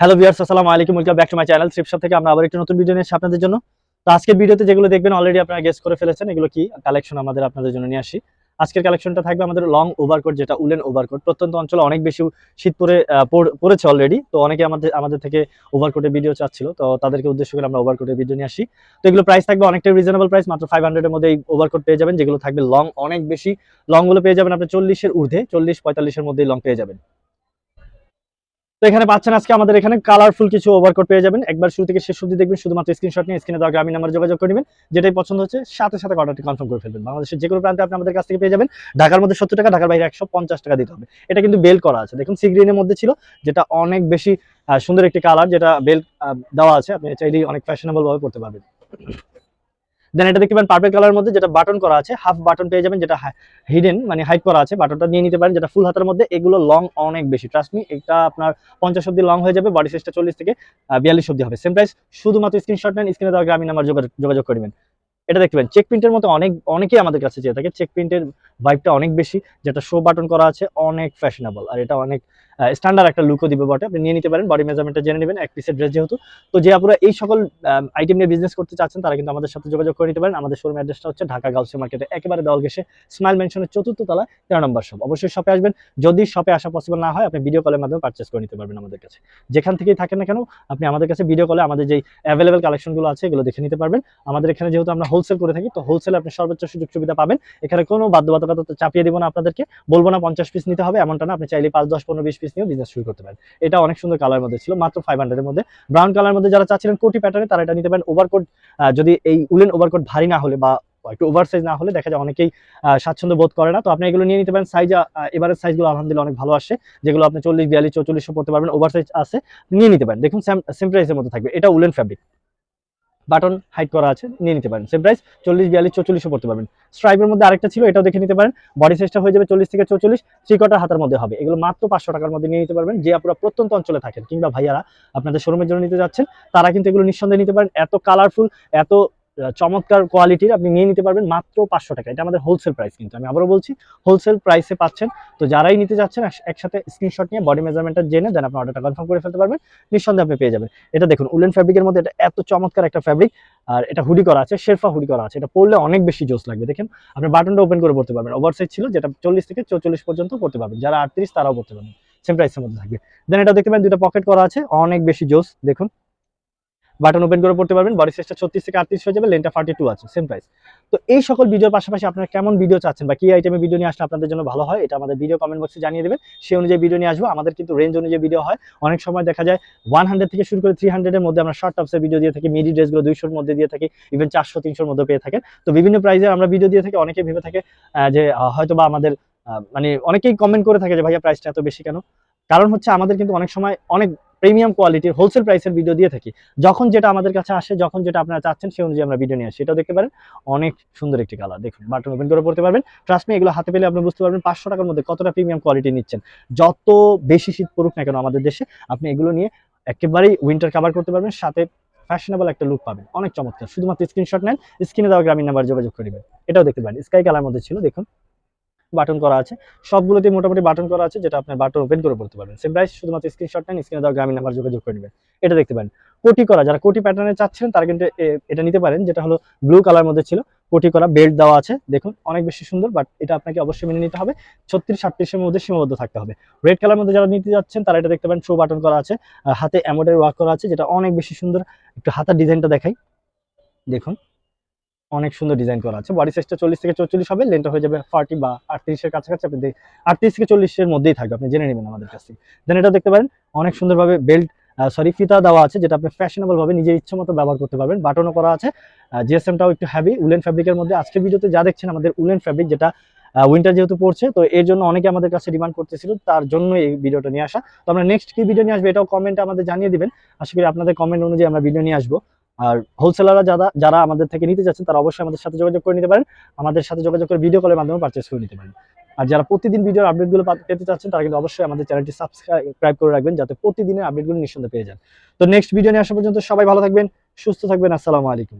Hello viewers আসসালামু আলাইকুম welcome back to my channel Tripshop থেকে আমরা আবার একটা নতুন ভিডিও নিয়ে আপনাদের জন্য। তো আজকের ভিডিওতে যেগুলো দেখবেন অলরেডি আপনারা গেস করে ফেলেছেন, এগুলো কি? কালেকশন আমাদের আপনাদের জন্য নিয়ে আসি। আজকের কালেকশনটা থাকবে আমাদের লং ওভারকোট যেটা উলেন ওভারকোট প্রত্যন্ত অঞ্চলে অনেক বেশি শীত পড়- পড়েছে অলরেডি তো অনেকে আমাদের আমাদের থেকে ওভারকোটের ভিডিও চাচ্ছিল, তো তাদেরকে উদ্দেশ্য করে আমরা ওভারকোটের ভিডিও নিয়ে আসি। তো এগুলো প্রাইস থাকবে অনেকটাই রিজনেবল প্রাইস মাত্র ফাইভ হান্ড্রেডের মধ্যে এই ওভারকোট পেয়ে যাবেন, যেগুলো থাকবে লং অনেক বেশি লংগুলো পেয়ে যাবেন আপনি চল্লিশের ঊর্ধ্বে, চল্লিশ, পঁয়তাল্লিশের মধ্যেই লং পেয়ে যাবেন। এখানে পাচ্ছেন আজকে আমাদের এখানে কালারফুল কিছু ওভারকোট পেয়ে যাবেন। একবার শুরু থেকে শেষ অবধি দেখবেন, শুধুমাত্র স্ক্রিনশট নিয়ে স্ক্রিনে দেওয়া গ্রামীণ নাম্বার যোগাযোগ করে নেবেন। যেটাই পছন্দ হচ্ছে, সাথে সাথে অর্ডারটি কনফার্ম করে ফেলবেন। বাংলাদেশের যে কোনো প্রান্তে আপনি আমাদের কাছ থেকে পেয়ে যাবেন। ঢাকার মধ্যে সত্তর টাকা, ঢাকার বাইরে একশো পঞ্চাশ টাকা দিতে হবে। এটা কিন্তু বেল করা আছে। দেখুন সি গ্রিনের মধ্যে ছিল, যেটা অনেক বেশি সুন্দর একটি কালার যেটা বেল দেওয়া আছে। আপনি চাইলেই অনেক ফ্যাশনেবল ভাবে পড়তে পারবেন। দেন এটা দেখতে পারেন পার্পল কালারের মধ্যে যেটা বাটন করা আছে হাফ বাটন পেয়ে যাবেন যেটা হিডেন মানে হাইট করা আছে। বাটনটা নিয়ে নিতে পারেন যেটা ফুল হাতের মধ্যে, এগুলো লং অনেক বেশি। ট্রাস্ট মি এটা আপনার পঞ্চাশ অব্দি লং হয়ে যাবে বডি সাইজটা চল্লিশ থেকে বিয়াল্লিশ অব্দি হবে। সেম প্রাইস শুধুমাত্র স্ক্রিনশট নেন স্ক্রিনে দেওয়া গ্রামীণ নাম্বার যোগাযোগ করবেন এটা দেখতে পাবেন চেক প্রিন্টের মতো অনেক অনেকেই আমাদের কাছে চেয়ে থাকে চেক প্রিন্টের ভাইবটা অনেক বেশি, যেটা শো বাটন করা আছে অনেক ফ্যাশনেবল আর এটা অনেক স্ট্যান্ডার্ড একটা লুকও দিবে বটে। আপনি নিয়ে নিতে পারেন বডি মেজারমেন্টটা জেনে নেবেন, এক পিসের ড্রেস যেহেতু। তো যে আপনারা এই সকল আইটেম নিয়ে বিজনেস করতে চাচ্ছেন, তারা কিন্তু আমাদের সাথে যোগাযোগ করে নিতে পারেন। আমাদের শোরুম অ্যাড্রেসটা হচ্ছে ঢাকা গাউসি মার্কেটে একেবারে দেওয়াল ঘেসে স্মাইল মেনশনের চতুর্থ তলা, তেরো নম্বর শপ অবশ্যই শপে আসবেন। যদি শপে আসা পসিবল না হয়, আপনি ভিডিও কলের মাধ্যমে পারচেস করে নিতে পারবেন আমাদের কাছে। যেখান থেকেই থাকেন না কেন, আপনি আমাদের কাছে ভিডিও কলে আমাদের যেই অ্যাভেলেবেল কালেকশনগুলো আছে, এগুলো দেখে নিতে পারবেন। আমাদের এখানে যেহেতু আমরা হোলসেল করে থাকি, তো হোলসেলে আপনি সর্বোচ্চ সুযোগ সুবিধা পাবেন। এখানে কোনো বাধ্যবাধকতা তো চাপিয়ে দিব না আপনাদেরকে। বলব না পঞ্চাশ পিস নিতে হবে, এমনটা না, আপনি চাইলে পাঁচ, দশ, পনেরো, বিশ পিস নিয়েও বিজনেস শুরু করতে পারেন। এটা অনেক সুন্দর কালার মধ্যে ছিল, মাত্র ফাইভ হান্ড্রেডের মধ্যে। ব্রাউন কালার মধ্যে যারা চাচ্ছিলেন কোটি প্যাটার্নে তারা এটা নিতে পারেন। ওভারকোট যদি এই উলেন ওভারকোট ভারী না হলে বা একটু ওভার সাইজ না হলে, দেখা যায় অনেকেই স্বাচ্ছন্দ্য বোধ করে না। তো আপনি এগুলো নিয়ে নিতে পারেন। সাইজ এবারের সাইজগুলো আলহামদুলিল্লাহ অনেক ভালো আসে, যেগুলো আপনি চল্লিশ, বিয়াল্লিশ, চৌচল্লিশশো পড়তে পারবেন। ওভার সাইজ আছে, নিয়ে নিতে পারেন। দেখুন সেম প্রাইসের মধ্যে থাকবে। এটা উলেন ফ্যাব্রিক বাটন হাইট করা আছে, নিয়ে নিতে পারেন। সেম প্রাইস চল্লিশ, বিয়াল্লিশ, চৌচল্লিশও পড়তে পারবেন। স্ট্রাইপের মধ্যে আরেকটা ছিল, এটাও দেখে নিতে পারেন। বডি সাইজটা হয়ে যাবে চল্লিশ থেকে চৌচল্লিশ ত্রিকটার হাতের মধ্যে হবে। এগুলো মাত্র পাঁচশো টাকার মধ্যে নিয়ে নিতে পারবেন, যে আপনারা প্রত্যন্ত অঞ্চলে থাকেন কিংবা ভাইয়ারা আপনাদের শোরুমের জন্য নিতে যাচ্ছেন, তারা কিন্তু এগুলো নিঃসন্দেহে নিতে পারেন। এত কালারফুল এত চমৎকার কোয়ালিটির আপনি নিয়ে নিতে পারবেন মাত্র পাঁচশো টাকা। এটা আমাদের হোলসেল প্রাইস কিন্তু, আমি আবারও বলছি হোলসেল প্রাইসে পাচ্ছেন। তো যারাই নিতে যাচ্ছেন, এক- একসাথে স্ক্রিনশট নিয়ে বডি মেজারমেন্টটা জেনে দেন আপনি অর্ডারটা কনফার্ম করে ফেলতে পারবেন। নিঃসন্দেহে আপনি পেয়ে যাবেন। এটা দেখুন, উলেন ফ্যাব্রিকের মধ্যে এটা এত চমৎকার একটা ফ্যাব্রিক আর এটা হুডি করা আছে, শেরফা হুডি করা আছে। এটা পরলে অনেক বেশি জোস লাগবে, দেখেন। আপনি বাটনটা ওপেন করে পড়তে পারবেন। ওভার সাইজ ছিল, যেটা চল্লিশ থেকে চৌচল্লিশ পর্যন্ত পড়তে পারবেন। যারা আটত্রিশ, তারাও পড়তে পারবেন। সেম প্রাইসের মধ্যে থাকবে। দেন এটা দেখতে পাবেন দুটো পকেট করা আছে, অনেক বেশি জোস, দেখুন। বাটন ওপেন করে পড়তে পারবেন। বডি সাইজটা ছত্রিশ থেকে আটত্রিশ হয়ে যাবে লেনটা ফার্টি টু আছে সেম প্রাইস তো এই সকল ভিডিওর পাশাপাশি আপনারা কেমন ভিডিও চাচ্ছেন বা কি আইটেমে ভিডিও নিয়ে আসলে আপনাদের জন্য ভালো হয়, এটা আমাদের ভিডিও কমেন্ট বক্সে জানিয়ে দেবেন। সেই অনুযায়ী ভিডিও নিয়ে আসব। আমাদের কিন্তু রেঞ্জ অনুযায়ী ভিডিও হয়। অনেক সময় দেখা যায় ওয়ান হান্ড্রেড থেকে শুরু করে থ্রি হান্ড্রেডের মধ্যে আমরা শর্ট টপসের ভিডিও দিয়ে থাকি মিডি ড্রেসগুলো দুইশোর মধ্যে দিয়ে থাকি ইভেন চারশো, তিনশোর মধ্যে পেয়ে থাকেন। তো বিভিন্ন প্রাইজের আমরা ভিডিও দিয়ে থাকি। অনেকে ভেবে থাকে যে হয়তো বা আমাদের মানে অনেকেই কমেন্ট করে থাকে যে, ভাইয়া প্রাইসটা এত বেশি কেন? কারণ হচ্ছে আমাদের কিন্তু অনেক সময় অনেক প্রিমিয়াম কোয়ালিটির হোলসেল প্রাইসের ভিডিও দিয়ে থাকি। যখন যেটা আমাদের কাছে আসে, যখন যেটা আপনারা চাচ্ছেন, সেই অনুযায়ী আমরা ভিডিও নিয়ে আসি। এটাও দেখতে পারেন, অনেক সুন্দর একটি কালার দেখুন বাটন ওপেন করে পড়তে পারবেন। ট্রাস্ট মি এগুলো হাতে পেলে আপনি বুঝতে পারবেন পাঁচশো টাকার মধ্যে কতটা প্রিমিয়াম কোয়ালিটি নিচ্ছেন। যত বেশি শীত পড়ুক না কেন আমাদের দেশে, আপনি এগুলো নিয়ে একেবারেই উইন্টার কাভার করতে পারবেন, সাথে ফ্যাশনেবল একটা লুক পাবেন। অনেক চমৎকার। শুধুমাত্র স্ক্রিনশট নেন স্ক্রিনে দেওয়া গ্রামীণ নাম্বার যোগাযোগ করবেন এটাও দেখতে পারেন স্কাই কালার মধ্যে ছিল, দেখুন। বাটন করা আছে। সবগুলোতে মোটামুটি বাটন করা আছে, যেটা আপনার বাটন ওপেন করে পড়তে পারবেন। সেম প্রাইস শুধুমাত্র স্ক্রিনশট নেন স্ক্রিনে দেওয়া গ্রামীণ নাম্বার যোগাযোগ করে নেবেন। এটা দেখতে পারেন। কোটি করা, যারা কোটি প্যাটার্নে চাচ্ছেন, তারা কিন্তু এটা নিতে পারেন, যেটা হলো ব্লু কালার মধ্যে ছিল। কোটি করা বেল্ট দেওয়া আছে, দেখুন, অনেক বেশি সুন্দর বাট এটা আপনাকে অবশ্যই মেনে নিতে হবে। ছত্রিশ সাতত্রিশের মধ্যে সীমাবদ্ধ থাকতে হবে। রেড কালার মধ্যে যারা নিতে যাচ্ছেন, তারা এটা দেখতে পারেন শো বাটন করা আছে হাতে অ্যামোডের ওয়ার্ক করা আছে, যেটা অনেক বেশি সুন্দর। একটু হাতার ডিজাইনটা দেখাই। দেখুন। অনেক সুন্দর ডিজাইন করা আছে। বডি সাইজটা চল্লিশ থেকে চল্লিশ হবে লেনটা হয়ে যাবে ফার্টি বা আটত্রিশের কাছাকাছি। আপনি আটত্রিশ থেকে চল্লিশের মধ্যেই থাকবে, আপনি জেনে নেবেন আমাদের কাছ থেকে। দেন এটা দেখতে পারেন, অনেক সুন্দরভাবে বেল্ট সরি ফিতা দেওয়া আছে, যেটা আপনি ফ্যাশনেবল ভাবে নিজের ইচ্ছে মতো ব্যবহার করতে পারবেন। বাটনও করা আছে জিএসএমটাও একটু হ্যাভি উলেন ফ্যাব্রিকের মধ্যে। আজকের ভিডিওতে যা দেখছেন, আমাদের উলেন ফ্যাব্রিক যেটা উইন্টার যেহেতু পড়ছে, তো এর জন্য অনেকে আমাদের কাছে ডিমান্ড করতেছিল, তার জন্য এই ভিডিওটা নিয়ে আসা। তো আমরা নেক্সট কি ভিডিও নিয়ে আসব, এটাও কমেন্টে আমাদের জানিয়ে দিবেন। আশা করি আপনাদের কমেন্ট অনুযায়ী আমরা ভিডিও নিয়ে আসব। আর হোলসেলাররা যারা যারা আমাদের থেকে নিতে যাচ্ছেন, তারা অবশ্যই আমাদের সাথে যোগাযোগ করে নিতে পারেন। আমাদের সাথে যোগাযোগ করে ভিডিও কলের মাধ্যমে পারচেস করে নিতে পারেন। আর যারা প্রতিদিন ভিডিও আপডেটগুলো গুলো পেতে চাচ্ছেন, তারা কিন্তু অবশ্যই আমাদের চ্যানেলটি সাবস্ক্রাইব করে রাখবেন, যাতে প্রতিদিনের আপডেটগুলো নিঃসন্দেহে পেয়ে যান। তো নেক্সট ভিডিও নিয়ে আসা পর্যন্ত সবাই ভালো থাকবেন, সুস্থ থাকবেন, আসসালামু আলাইকুম।